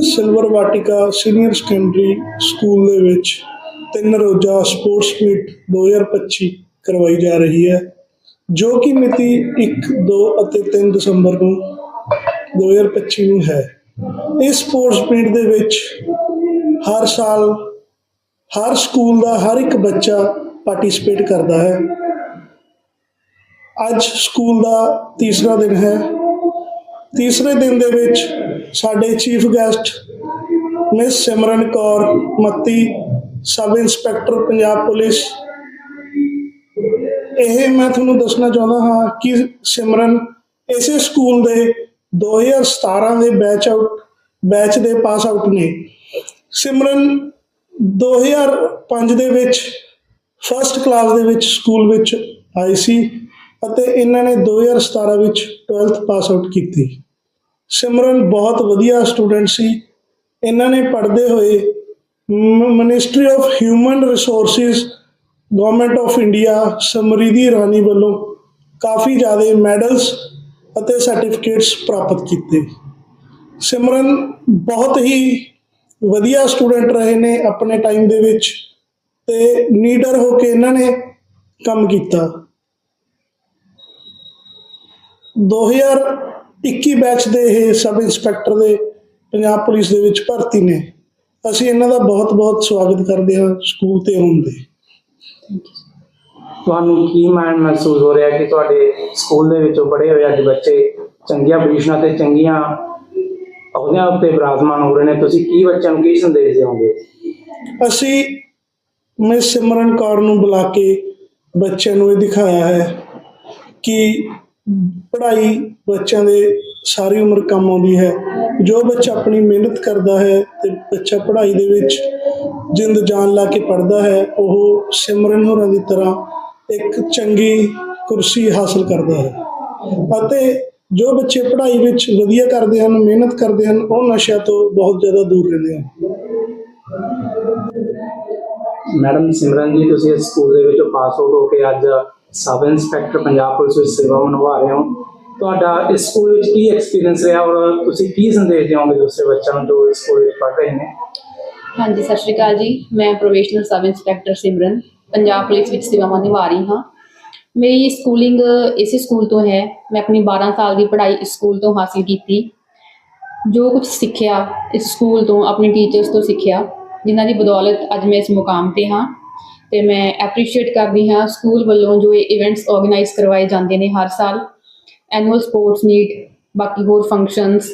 Silver Vatika senior secondary school ਦੇ ਵਿੱਚ ਤਿੰਨ ਰੋਜ਼ਾ ਸਪੋਰਟਸ ਮੀਟ 2025 ਕਰਵਾਈ ਜਾ ਰਹੀ ਹੈ, ਜੋ ਕਿ ਮਿਤੀ 1 2 ਅਤੇ 3 ਦਸੰਬਰ ਨੂੰ 2025 ਨੂੰ ਹੈ। ਇਸ ਸਪੋਰਟਸ ਮੀਟ ਦੇ ਵਿੱਚ ਹਰ ਸਾਲ ਹਰ ਸਕੂਲ ਦਾ ਹਰ ਇੱਕ ਬੱਚਾ ਪਾਰਟਿਸਿਪੇਟ ਕਰਦਾ ਹੈ। ਅੱਜ ਸਕੂਲ ਦਾ ਤੀਸਰਾ ਦਿਨ ਹੈ। ਤੀਸਰੇ ਦਿਨ ਦੇ ਵਿੱਚ ਸਾਡੇ chief guest miss Simran Kaur Matti, sub inspector Punjab police. ਇਹ ਮੈਂ ਤੁਹਾਨੂੰ ਦੱਸਣਾ ਚਾਹੁੰਦਾ ਹਾਂ ਕਿ ਸਿਮਰਨ ਇਸੇ ਸਕੂਲ ਦੇ 2017 ਦੇ ਬੈਚ ਆਊਟ ਬੈਚ ਦੇ ਪਾਸ ਆਊਟ ਨੇ। ਸਿਮਰਨ 2005 ਦੇ ਵਿੱਚ ਫਸਟ ਕਲਾਸ ਦੇ ਵਿੱਚ ਸਕੂਲ ਵਿੱਚ ਆਈ ਸੀ ਅਤੇ ਇਹਨਾਂ ਨੇ 2017 ਵਿੱਚ 12th ਪਾਸ ਆਊਟ ਕੀਤੀ। ਸਿਮਰਨ ਬਹੁਤ ਵਧੀਆ ਸਟੂਡੈਂਟ ਸੀ। ਇਹਨਾਂ ਨੇ ਪੜ੍ਹਦੇ ਹੋਏ ministry of human resources government of India Samridhi Rani ਵੱਲੋਂ ਕਾਫੀ ਜ਼ਿਆਦਾ ਮੈਡਲਸ ਅਤੇ ਸਰਟੀਫਿਕੇਟਸ ਪ੍ਰਾਪਤ ਕੀਤੇ। ਸਿਮਰਨ ਬਹੁਤ ਹੀ ਵਧੀਆ ਸਟੂਡੈਂਟ ਰਹੇ ਨੇ ਆਪਣੇ ਟਾਈਮ ਦੇ ਵਿੱਚ ਤੇ ਨੀਡਰ ਹੋ ਕੇ ਇਹਨਾਂ ਨੇ ਕੰਮ ਕੀਤਾ। 2021 ਬੈਚ ਦੇ ਇਹ ਸਬ ਇੰਸਪੈਕਟਰ ਦੇ ਪੰਜਾਬ ਪੁਲਿਸ ਦੇ ਵਿੱਚ ਭਰਤੀ ਨੇ। ਅਸੀਂ ਇਹਨਾਂ ਦਾ ਬਹੁਤ-ਬਹੁਤ ਸਵਾਗਤ ਕਰਦੇ ਹਾਂ ਸਕੂਲ ਤੇ ਆਉਣ ਦੇ। ਤੁਹਾਨੂੰ ਕੀ ਮਾਣ ਮਹਿਸੂਸ ਹੋ ਰਿਹਾ ਕਿ ਤੁਹਾਡੇ ਸਕੂਲ ਦੇ ਵਿੱਚੋਂ ਪੜ੍ਹੇ ਹੋਏ ਅੱਜ ਬੱਚੇ ਚੰਗੀਆਂ ਪੋਜੀਸ਼ਨਾਂ ਤੇ ਚੰਗੀਆਂ ਅਹੁਦਿਆਂ ਉੱਤੇ ਬਿਰਾਜਮਾਨ ਹੋ ਰਹੇ ਨੇ? ਤੁਸੀਂ ਕੀ ਬੱਚਿਆਂ ਨੂੰ ਕੀ ਸੰਦੇਸ਼ ਦਿਓਗੇ? ਅਸੀਂ ਮਿਸ ਸਿਮਰਨ ਕੌਰ ਨੂੰ ਬੁਲਾ ਕੇ ਬੱਚਿਆਂ ਨੂੰ ਇਹ ਦਿਖਾਇਆ ਹੈ ਕਿ ਪੜ੍ਹਾਈ ਬੱਚਿਆਂ ਦੇ ਸਾਰੀ ਉਮਰ ਕੰਮ ਆਉਂਦੀ ਹੈ। ਜੋ ਬੱਚਾ ਆਪਣੀ ਮਿਹਨਤ ਕਰਦਾ ਹੈ ਤੇ ਬੱਚਾ ਪੜ੍ਹਾਈ ਦੇ ਵਿੱਚ ਜਿੰਦ ਜਾਨ ਲਾ ਕੇ ਪੜ੍ਹਦਾ ਹੈ, ਉਹ ਸਿਮਰਨ ਹੋਰਾਂ ਦੀ ਤਰ੍ਹਾਂ ਇੱਕ ਚੰਗੀ ਕੁਰਸੀ ਹਾਸਲ ਕਰਦਾ ਹੈ। ਅਤੇ ਜੋ ਬੱਚੇ ਪੜ੍ਹਾਈ ਵਿੱਚ ਵਧੀਆ ਕਰਦੇ ਹਨ, ਮਿਹਨਤ ਕਰਦੇ ਹਨ, ਉਹ ਨਸ਼ਿਆਂ ਤੋਂ ਬਹੁਤ ਜ਼ਿਆਦਾ ਦੂਰ ਰਹਿੰਦੇ ਹਨ। ਮੈਡਮ ਸਿਮਰਨ ਜੀ, ਤੁਸੀਂ ਇਸ ਸਕੂਲ ਦੇ ਵਿੱਚੋਂ ਪਾਸ ਆਊਟ ਹੋ ਕੇ ਅੱਜ ਸਬ ਇੰਸਪੈਕਟਰ ਪੰਜਾਬ ਪੁਲਿਸ ਵਿੱਚ ਸੇਵਾ ਨਿਭਾ ਰਹੇ ਹੋ। ਤੁਹਾਡਾ ਇਸ ਸਕੂਲ ਵਿੱਚ ਕੀ ਐਕਸਪੀਰੀਅੰਸ ਰਿਹਾ ਔਰ ਤੁਸੀਂ ਕੀ ਸੰਦੇਸ਼ ਦਿਓਗੇ ਦੂਸਰੇ ਬੱਚਿਆਂ ਨੂੰ ਜੋ ਇਸ ਸਕੂਲ ਵਿੱਚ ਪੜ੍ਹ ਰਹੇ ਨੇ? ਹਾਂਜੀ, ਸਤਿ ਸ਼੍ਰੀ ਅਕਾਲ ਜੀ। ਮੈਂ probationary sub inspector Simran, Punjab police ਵਿੱਚ ਸੇਵਾਵਾਂ ਨਿਭਾ ਰਹੀ ਹਾਂ। ਮੇਰੀ ਸਕੂਲਿੰਗ ਇਸੇ ਸਕੂਲ ਤੋਂ ਹੈ। ਮੈਂ ਆਪਣੀ 12 ਸਾਲ ਦੀ ਪੜ੍ਹਾਈ ਇਸ ਸਕੂਲ ਤੋਂ ਹਾਸਿਲ ਕੀਤੀ। ਜੋ ਕੁਝ ਸਿੱਖਿਆ ਇਸ ਸਕੂਲ ਤੋਂ, ਆਪਣੇ ਟੀਚਰਸ ਤੋਂ ਸਿੱਖਿਆ, ਜਿਨ੍ਹਾਂ ਦੀ ਬਦੌਲਤ ਅੱਜ ਮੈਂ ਇਸ ਮੁਕਾਮ ਤੇ ਹਾਂ। ਤੇ ਮੈਂ ਐਪਰੀਸ਼ੀਏਟ ਕਰਦੀ ਹਾਂ ਸਕੂਲ ਵੱਲੋਂ ਜੋ ਇਹ ਇਵੈਂਟਸ ਆਰਗੇਨਾਈਜ਼ ਕਰਵਾਏ ਜਾਂਦੇ ਨੇ ਹਰ ਸਾਲ ਐਨੂਅਲ ਸਪੋਰਟਸ ਮੀਟ ਬਾਕੀ ਹੋਰ ਫੰਕਸ਼ਨਸ